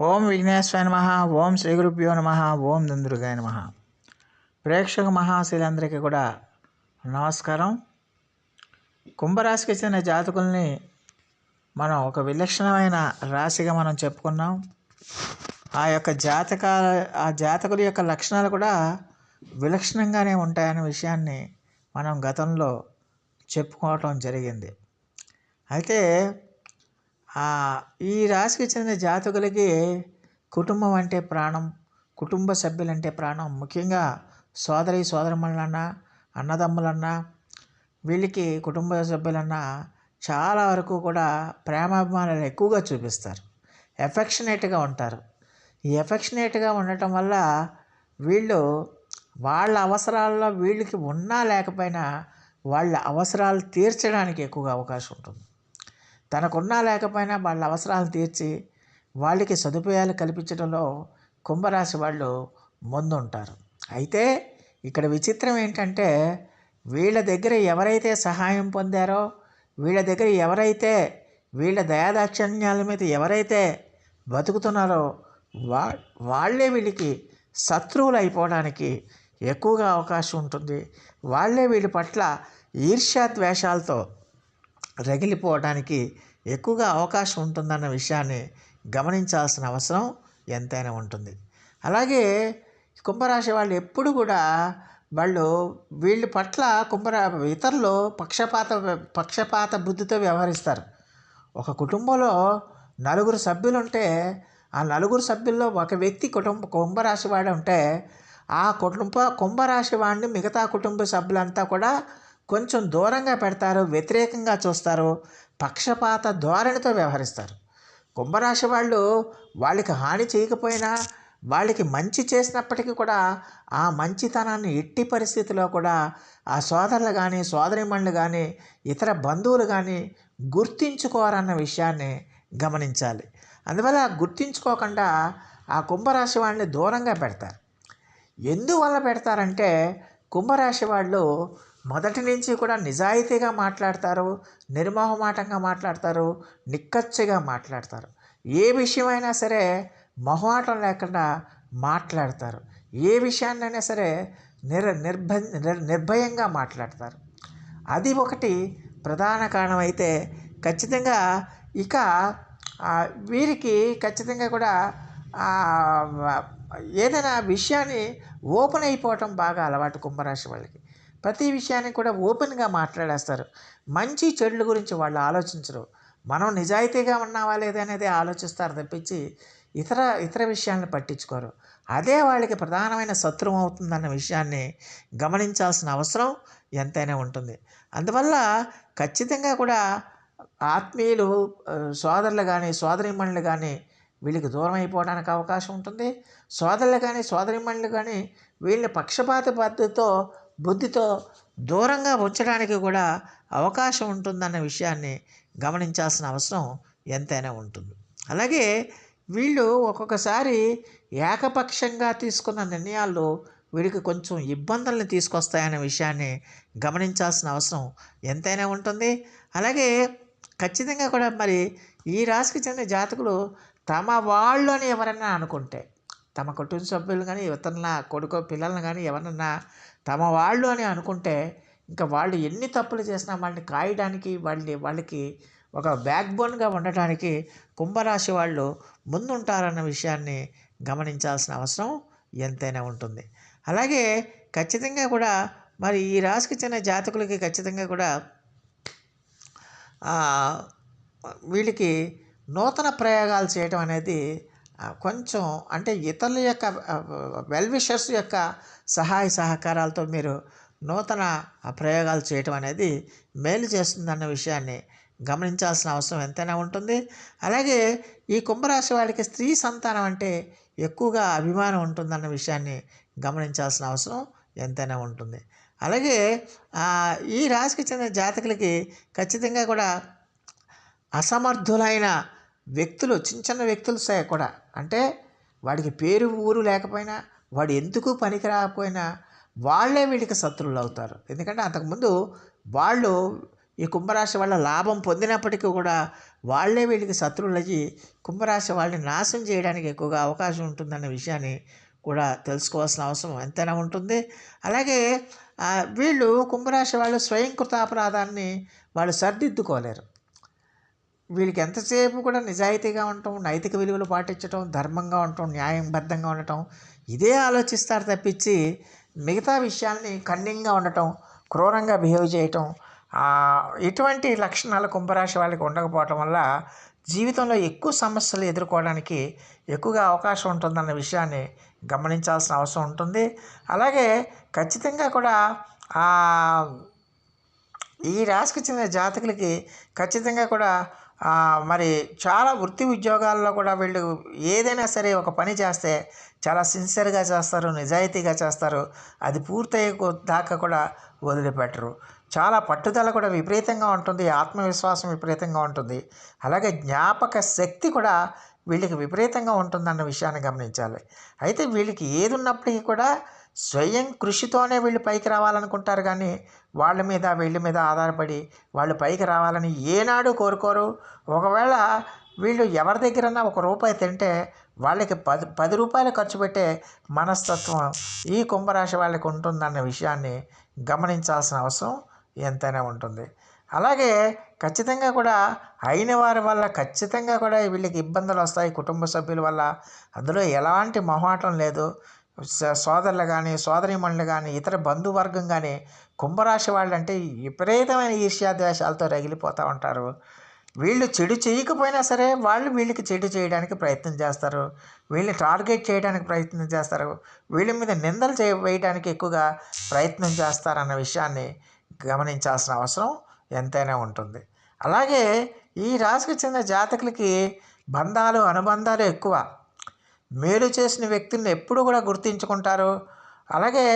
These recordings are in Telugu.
ఓం విఘ్నేశ్వర నమ ఓం శ్రీ గురుభ్యో నమ ఓం దుందురుగాయ నమ. ప్రేక్షక మహాశీలందరికీ కూడా నమస్కారం. కుంభరాశికి చెందిన జాతకుల్ని మనం ఒక విలక్షణమైన రాశిగా మనం చెప్పుకున్నాం. ఆ యొక్క జాతక ఆ జాతకుల యొక్క లక్షణాలు కూడా విలక్షణంగానే ఉంటాయనే విషయాన్ని మనం గతంలో చెప్పుకోవటం జరిగింది. అయితే ఈ రాశికి చెందిన జాతకులకి కుటుంబం అంటే ప్రాణం కుటుంబ సభ్యులంటే ప్రాణం. ముఖ్యంగా సోదరి సోదరమణులన్నా అన్నదమ్ములన్నా వీళ్ళకి కుటుంబ సభ్యులన్నా చాలా వరకు కూడా ప్రేమాభిమానాలు ఎక్కువగా చూపిస్తారు. ఎఫెక్షనేట్గా ఉంటారు. ఈ ఎఫెక్షనేట్గా ఉండటం వల్ల వీళ్ళు వాళ్ళ అవసరాల్లో వీళ్ళకి ఉన్నా లేకపోయినా వాళ్ళ అవసరాలు తీర్చడానికి ఎక్కువగా అవకాశం ఉంటుంది. తనకున్నా లేకపోయినా వాళ్ళ అవసరాలు తీర్చి వాళ్ళకి సదుపాయాలు కల్పించడంలో కుంభరాశి వాళ్ళు ముందుంటారు. అయితే ఇక్కడ విచిత్రం ఏంటంటే వీళ్ళ దగ్గర ఎవరైతే సహాయం పొందారో వీళ్ళ దగ్గర ఎవరైతే వీళ్ళ దయాదాక్షిణ్యాల మీద ఎవరైతే బతుకుతున్నారో వా వాళ్ళే వీళ్ళకి శత్రువులు అయిపోవడానికి ఎక్కువగా అవకాశం ఉంటుంది. వాళ్ళే వీళ్ళ పట్ల ఈర్ష్యాద్వేషాలతో రగిలిపోవడానికి ఎక్కువగా అవకాశం ఉంటుందన్న విషయాన్ని గమనించాల్సిన అవసరం ఎంతైనా ఉంటుంది. అలాగే కుంభరాశి వాళ్ళు ఎప్పుడు కూడా వాళ్ళు వీళ్ళ పట్ల కుంభరా ఇతరులు పక్షపాత పక్షపాత బుద్ధితో వ్యవహరిస్తారు. ఒక కుటుంబంలో నలుగురు సభ్యులు ఉంటే ఆ నలుగురు సభ్యుల్లో ఒక వ్యక్తి కుటుంబ కుంభరాశి వాడు ఉంటే ఆ కుటుంబ కుంభరాశి వాడిని మిగతా కుటుంబ సభ్యులంతా కూడా కొంచెం దూరంగా పెడతారు వ్యతిరేకంగా చూస్తారు. పక్షపాత ధోరణితో వ్యవహరిస్తారు. కుంభరాశి వాళ్ళు వాళ్ళకి హాని చేయకపోయినా వాళ్ళకి మంచి చేసినప్పటికీ కూడా ఆ మంచితనాన్ని ఎట్టి పరిస్థితిలో కూడా ఆ సోదరులు కానీ సోదరిమణులు కానీ ఇతర బంధువులు కానీ గుర్తించుకోరన్న విషయాన్ని గమనించాలి. అందువల్ల గుర్తించుకోకుండా ఆ కుంభరాశి వాళ్ళని దూరంగా పెడతారు. ఎందువల్ల పెడతారంటే కుంభరాశి వాళ్ళు మొదటి నుంచి కూడా నిజాయితీగా మాట్లాడతారు నిర్మోహమాటంగా మాట్లాడతారు నిక్కచ్చిగా మాట్లాడతారు. ఏ విషయమైనా సరే మొహమాటం లేకుండా మాట్లాడతారు. ఏ విషయాన్నైనా సరే నిర్ నిర్భ నిర్భయంగా మాట్లాడతారు. అది ఒకటి ప్రధాన కారణం అయితే ఖచ్చితంగా ఇక వీరికి ఖచ్చితంగా కూడా ఏదైనా విషయాన్ని ఓపెన్ అయిపోవటం బాగా అలవాటు కుంభరాశి వాళ్ళకి. ప్రతి విషయాన్ని కూడా ఓపెన్గా మాట్లాడేస్తారు. మంచి చెడుల గురించి వాళ్ళు ఆలోచించరు. మనం నిజాయితీగా ఉన్నావా లేదనేది ఆలోచిస్తారు తప్పించి ఇతర ఇతర విషయాలను పట్టించుకోరు. అదే వాళ్ళకి ప్రధానమైన శత్రువు అవుతుందన్న విషయాన్ని గమనించాల్సిన అవసరం ఎంతైనా ఉంటుంది. అందువల్ల ఖచ్చితంగా కూడా ఆత్మీయులు సోదరులు కానీ సోదరిమణులు కానీ వీళ్ళకి దూరం అయిపోవడానికి అవకాశం ఉంటుంది. సోదరులు కానీ సోదరిమణులు కానీ వీళ్ళని పక్షపాత పద్ధతితో బుద్ధితో దూరంగా ఉంచడానికి కూడా అవకాశం ఉంటుందన్న విషయాన్ని గమనించాల్సిన అవసరం ఎంతైనా ఉంటుంది. అలాగే వీళ్ళు ఒక్కొక్కసారి ఏకపక్షంగా తీసుకున్న నిర్ణయాలు వీడికి కొంచెం ఇబ్బందుల్ని తీసుకొస్తాయనే విషయాన్ని గమనించాల్సిన అవసరం ఎంతైనా ఉంటుంది. అలాగే ఖచ్చితంగా కూడా మరి ఈ రాశికి చెందిన జాతకులు తమ వాళ్ళు అని ఎవరన్నా అనుకుంటే తమ కుటుంబ సభ్యులు కానీ ఇతరుల కొడుకో పిల్లల్ని కానీ ఎవరన్నా తమ వాళ్ళు అని అనుకుంటే ఇంకా వాళ్ళు ఎన్ని తప్పులు చేసినా వాళ్ళని కాయడానికి వాళ్ళని వాళ్ళకి ఒక బ్యాక్ బోన్గా ఉండటానికి కుంభరాశి వాళ్ళు ముందుంటారన్న విషయాన్ని గమనించాల్సిన అవసరం ఎంతైనా ఉంటుంది. అలాగే ఖచ్చితంగా కూడా మరి ఈ రాశికి చెందిన జాతకులకి ఖచ్చితంగా కూడా వీళ్ళకి నూతన ప్రయోగాలు చేయటం అనేది కొంచెం అంటే ఇతరుల యొక్క వెల్ విషర్స్ యొక్క సహాయ సహకారాలతో మీరు నూతన ప్రయోగాలు చేయటం అనేది మేలు చేస్తుందన్న విషయాన్ని గమనించాల్సిన అవసరం ఎంతైనా ఉంటుంది. అలాగే ఈ కుంభరాశి వాడికి స్త్రీ సంతానం అంటే ఎక్కువగా అభిమానం ఉంటుందన్న విషయాన్ని గమనించాల్సిన అవసరం ఎంతైనా ఉంటుంది. అలాగే ఈ రాశికి చెందిన జాతకులకి ఖచ్చితంగా కూడా అసమర్థులైన వ్యక్తులు చిన్న చిన్న వ్యక్తులు కూడా? అంటే వాడికి పేరు ఊరు లేకపోయినా వాడు ఎందుకు పనికి రాకపోయినా వాళ్ళే వీడికి శత్రువులు అవుతారు. ఎందుకంటే అంతకుముందు వాళ్ళు ఈ కుంభరాశి వల్ల లాభం పొందినప్పటికీ కూడా వాళ్ళే వీళ్ళకి శత్రువులు అయ్యి కుంభరాశి వాళ్ళని నాశనం చేయడానికి ఎక్కువగా అవకాశం ఉంటుందన్న విషయాన్ని కూడా తెలుసుకోవాల్సిన అవసరం ఎంతైనా ఉంటుంది. అలాగే వీళ్ళు కుంభరాశి వాళ్ళు స్వయంకృత అపరాధాన్ని వాళ్ళు సర్దిద్దుకోలేరు. వీళ్ళకి ఎంతసేపు కూడా నిజాయితీగా ఉండటం నైతిక విలువలు పాటించడం ధర్మంగా ఉండటం న్యాయబద్ధంగా ఉండటం ఇదే ఆలోచిస్తారు తప్పించి మిగతా విషయాల్ని కన్నింగ్గా ఉండటం క్రూరంగా బిహేవ్ చేయటం ఇటువంటి లక్షణాలు కుంభరాశి వాళ్ళకి ఉండకపోవటం వల్ల జీవితంలో ఎక్కువ సమస్యలు ఎదుర్కోవడానికి ఎక్కువగా అవకాశం ఉంటుందన్న విషయాన్ని గమనించాల్సిన అవసరం ఉంటుంది. అలాగే ఖచ్చితంగా కూడా ఈ రాశికి చెందిన జాతకులకి ఖచ్చితంగా కూడా మరి చాలా వృత్తి ఉద్యోగాల్లో కూడా వీళ్ళు ఏదైనా సరే ఒక పని చేస్తే చాలా సిన్సియర్గా చేస్తారు నిజాయితీగా చేస్తారు. అది పూర్తయ్యే దాకా కూడా వదిలిపెట్టరు. చాలా పట్టుదల కూడా విపరీతంగా ఉంటుంది ఆత్మవిశ్వాసం విపరీతంగా ఉంటుంది. అలాగే జ్ఞాపక శక్తి కూడా వీళ్ళకి విపరీతంగా ఉంటుందన్న విషయాన్ని గమనించాలి. అయితే వీళ్ళకి ఏది ఉన్నప్పటికీ కూడా స్వయం కృషితోనే వీళ్ళు పైకి రావాలనుకుంటారు కానీ వాళ్ళ మీద వీళ్ళ మీద ఆధారపడి వాళ్ళు పైకి రావాలని ఏనాడు కోరుకోరు. ఒకవేళ వీళ్ళు ఎవరి దగ్గరన్నా ఒక రూపాయి తింటే వాళ్ళకి పది పది రూపాయలు ఖర్చు పెట్టే మనస్తత్వం ఈ కుంభరాశి వాళ్ళకి ఉంటుందన్న విషయాన్ని గమనించాల్సిన అవసరం ఎంతైనా ఉంటుంది. అలాగే ఖచ్చితంగా కూడా అయిన వారి వల్ల ఖచ్చితంగా కూడా వీళ్ళకి ఇబ్బందులు వస్తాయి. కుటుంబ సభ్యుల వల్ల అందులో ఎలాంటి మొహాటం లేదు. సోదరులు కానీ సోదరీమణులు కానీ ఇతర బంధువర్గం కానీ కుంభరాశి వాళ్ళు అంటే విపరీతమైన ఈర్ష్యాద్వేషాలతో రగిలిపోతూ ఉంటారు. వీళ్ళు చెడు చేయకపోయినా సరే వాళ్ళు వీళ్ళకి చెడు చేయడానికి ప్రయత్నం చేస్తారు. వీళ్ళని టార్గెట్ చేయడానికి ప్రయత్నం చేస్తారు. వీళ్ళ మీద నిందలు చే వేయడానికి ఎక్కువగా ప్రయత్నం చేస్తారన్న విషయాన్ని గమనించాల్సిన అవసరం ఎంతైనా ఉంటుంది. అలాగే ఈ రాశికి చెందిన జాతకులకి బంధాలు అనుబంధాలు ఎక్కువ. మేలు చేసిన వ్యక్తుల్ని ఎప్పుడు కూడా గుర్తించుకుంటారు. అలాగే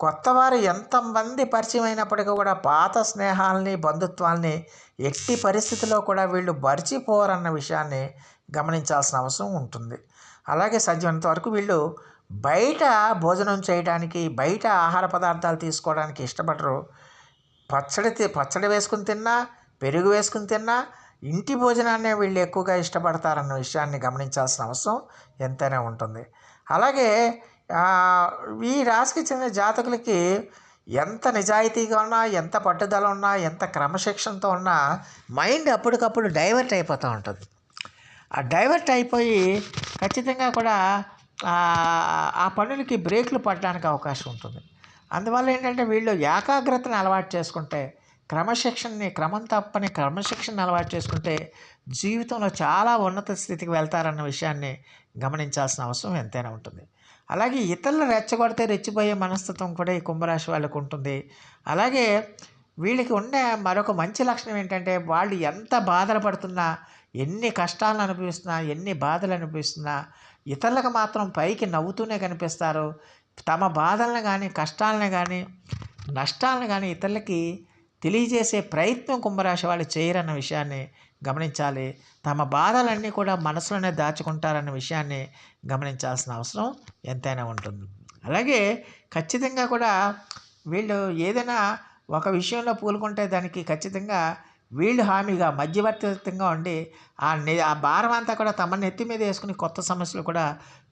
కొత్తవారు ఎంతమంది పరిచయం అయినప్పటికీ కూడా పాత స్నేహాలని బంధుత్వాల్ని ఎట్టి పరిస్థితిలో కూడా వీళ్ళు మరిచిపోరన్న విషయాన్ని గమనించాల్సిన అవసరం ఉంటుంది. అలాగే సాధ్యమైనంత వరకు వీళ్ళు బయట భోజనం చేయడానికి బయట ఆహార పదార్థాలు తీసుకోవడానికి ఇష్టపడరు. పచ్చడి పచ్చడి వేసుకుని తిన్నా పెరుగు వేసుకుని తిన్నా ఇంటి భోజనాన్నే వీళ్ళు ఎక్కువగా ఇష్టపడతారన్న విషయాన్ని గమనించాల్సిన అవసరం ఎంతైనా ఉంటుంది. అలాగే ఈ రాశికి చెందిన జాతకులకి ఎంత నిజాయితీగా ఉన్నా ఎంత పట్టుదల ఉన్నా ఎంత క్రమశిక్షణతో ఉన్నా మైండ్ అప్పటికప్పుడు డైవర్ట్ అయిపోతూ ఉంటుంది. ఆ డైవర్ట్ అయిపోయి ఖచ్చితంగా కూడా ఆ, ఆ పనులకి బ్రేకులు పడడానికి అవకాశం ఉంటుంది. అందువల్ల ఏంటంటే వీళ్ళు ఏకాగ్రతను అలవాటు చేసుకుంటే క్రమశిక్షణని క్రమం తప్పని క్రమశిక్షణ అలవాటు చేసుకుంటే జీవితంలో చాలా ఉన్నత స్థితికి వెళ్తారన్న విషయాన్ని గమనించాల్సిన అవసరం ఎంతైనా ఉంటుంది. అలాగే ఇతరులు రెచ్చగొడితే రెచ్చిపోయే మనస్తత్వం కూడా ఈ కుంభరాశి వాళ్ళకు ఉంటుంది. అలాగే వీళ్ళకి ఉన్న మరొక మంచి లక్షణం ఏంటంటే వాళ్ళు ఎంత బాధలు పడుతున్నా ఎన్ని కష్టాలను అనుభవిస్తున్నా ఎన్ని బాధలు అనుభవిస్తున్నా ఇతరులకు మాత్రం పైకి నవ్వుతూనే కనిపిస్తారు. తమ బాధలను కానీ కష్టాలను కానీ నష్టాలను కానీ ఇతరులకి తెలియజేసే ప్రయత్నం కుంభరాశి వాళ్ళు చేయరన్న విషయాన్ని గమనించాలి. తమ బాధలన్నీ కూడా మనసులోనే దాచుకుంటారన్న విషయాన్ని గమనించాల్సిన అవసరం ఎంతైనా ఉంటుంది. అలాగే ఖచ్చితంగా కూడా వీళ్ళు ఏదైనా ఒక విషయంలో పూలుకుంటే దానికి ఖచ్చితంగా వీళ్ళు హామీగా మధ్యవర్తిత్వంగా ఉండి ఆ ఆ భారం అంతా కూడా తమ నెత్తి మీద వేసుకుని కొత్త సమస్యలు కూడా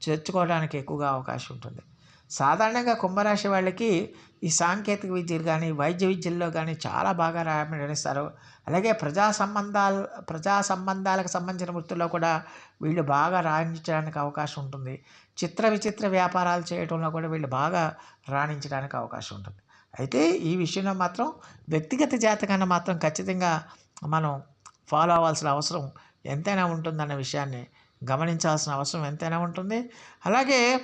చేర్చుకోవడానికి ఎక్కువగా అవకాశం ఉంటుంది. సాధారణంగా కుంభరాశి వాళ్ళకి ఈ సాంకేతిక విద్యలు కానీ వైద్య విద్యల్లో కానీ చాలా బాగా రాణిస్తారు అలాగే ప్రజా సంబంధాలు ప్రజా సంబంధాలకు సంబంధించిన వృత్తుల్లో కూడా వీళ్ళు బాగా రాణించడానికి అవకాశం ఉంటుంది. చిత్ర విచిత్ర వ్యాపారాలు చేయడంలో కూడా వీళ్ళు బాగా రాణించడానికి అవకాశం ఉంటుంది. అయితే ఈ విషయంలో మాత్రం వ్యక్తిగత జాతకాన్ని మాత్రం ఖచ్చితంగా మనం ఫాలో అవ్వాల్సిన అవసరం ఎంతైనా ఉంటుందన్న విషయాన్ని గమనించాల్సిన అవసరం ఎంతైనా ఉంటుంది. అలాగే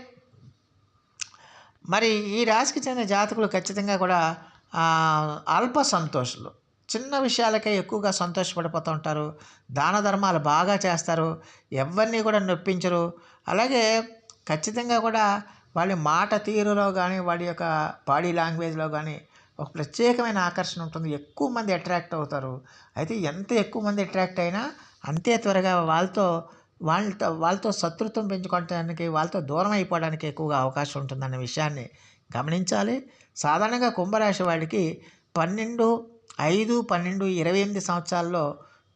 మరి ఈ రాశికి చెందిన జాతకులు ఖచ్చితంగా కూడా అల్ప సంతోషులు. చిన్న విషయాలకే ఎక్కువగా సంతోషపడిపోతూ ఉంటారు. దాన ధర్మాలు బాగా చేస్తారు. ఎవరిని కూడా నొప్పించరు. అలాగే ఖచ్చితంగా కూడా వాళ్ళ మాట తీరులో కానీ వాడి యొక్క బాడీ లాంగ్వేజ్లో కానీ ఒక ప్రత్యేకమైన ఆకర్షణ ఉంటుంది. ఎక్కువ మంది అట్రాక్ట్ అవుతారు. అయితే ఎంత ఎక్కువ మంది అట్రాక్ట్ అయినా అంతే త్వరగా వాళ్ళతో వాళ్ళతో వాళ్ళతో శత్రుత్వం పెంచుకోవడానికి వాళ్ళతో దూరం అయిపోవడానికి ఎక్కువగా అవకాశం ఉంటుందన్న విషయాన్ని గమనించాలి. సాధారణంగా కుంభరాశి వాడికి పన్నెండు ఐదు పన్నెండు ఇరవై ఎనిమిది సంవత్సరాల్లో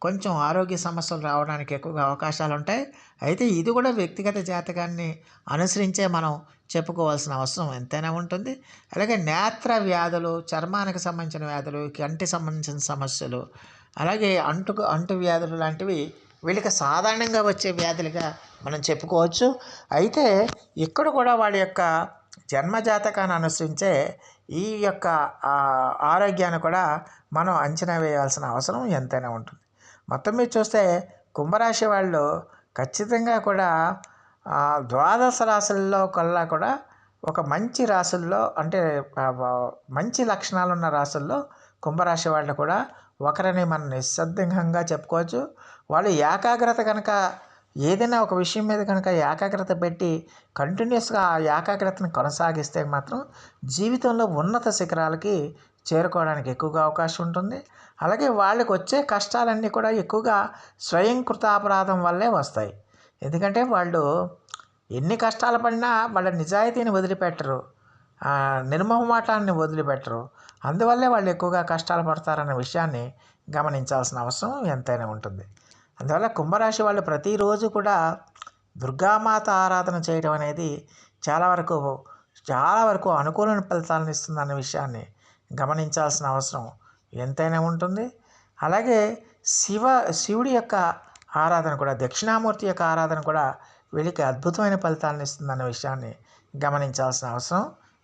కొంచెం ఆరోగ్య సమస్యలు రావడానికి ఎక్కువగా అవకాశాలు ఉంటాయి. అయితే ఇది కూడా వ్యక్తిగత జాతకాన్ని అనుసరించే మనం చెప్పుకోవాల్సిన అవసరం ఎంతైనా ఉంటుంది. అలాగే నేత్ర వ్యాధులు చర్మానికి సంబంధించిన వ్యాధులు కంటి సంబంధించిన సమస్యలు అలాగే అంటుకు అంటు వ్యాధులు లాంటివి వీళ్ళకి సాధారణంగా వచ్చే వ్యాధులుగా మనం చెప్పుకోవచ్చు. అయితే ఇక్కడ కూడా వాళ్ళ యొక్క జన్మజాతకాన్ని అనుసరించే ఈ యొక్క ఆరోగ్యాన్ని కూడా మనం అంచనా వేయాల్సిన అవసరం ఎంతైనా ఉంటుంది. మొత్తం మీద చూస్తే కుంభరాశి వాళ్ళు ఖచ్చితంగా కూడా ద్వాదశ రాశుల్లో కల్లా కూడా ఒక మంచి రాశుల్లో అంటే మంచి లక్షణాలు ఉన్న రాశుల్లో కుంభరాశి వాళ్ళు కూడా ఒకరిని మనం నిస్సందేహంగా చెప్పుకోవచ్చు. వాళ్ళు ఏకాగ్రత కనుక ఏదైనా ఒక విషయం మీద కనుక ఏకాగ్రత పెట్టి కంటిన్యూస్గా ఆ ఏకాగ్రతను కొనసాగిస్తే మాత్రం జీవితంలో ఉన్నత శిఖరాలకి చేరుకోవడానికి ఎక్కువగా అవకాశం ఉంటుంది. అలాగే వాళ్ళకి వచ్చే కష్టాలన్నీ కూడా ఎక్కువగా స్వయం కృతాపరాధం వల్లే వస్తాయి. ఎందుకంటే వాళ్ళు ఎన్ని కష్టాలు పడినా వాళ్ళ నిజాయితీని వదిలిపెట్టరు. నిర్మహమాటాన్ని వదిలిపెట్టరు. అందువల్లే వాళ్ళు ఎక్కువగా కష్టాలు పడతారన్న విషయాన్ని గమనించాల్సిన అవసరం ఎంతైనా ఉంటుంది. అందువల్ల కుంభరాశి వాళ్ళు ప్రతిరోజు కూడా దుర్గామాత ఆరాధన చేయడం అనేది చాలా వరకు చాలా వరకు అనుకూలమైన ఫలితాలను ఇస్తుందన్న విషయాన్ని గమనించాల్సిన అవసరం ఎంతైనా ఉంటుంది. అలాగే శివ శివుడి యొక్క ఆరాధన కూడా దక్షిణామూర్తి యొక్క ఆరాధన కూడా వీళ్ళకి అద్భుతమైన ఫలితాలను ఇస్తుందన్న విషయాన్ని గమనించాల్సిన అవసరం.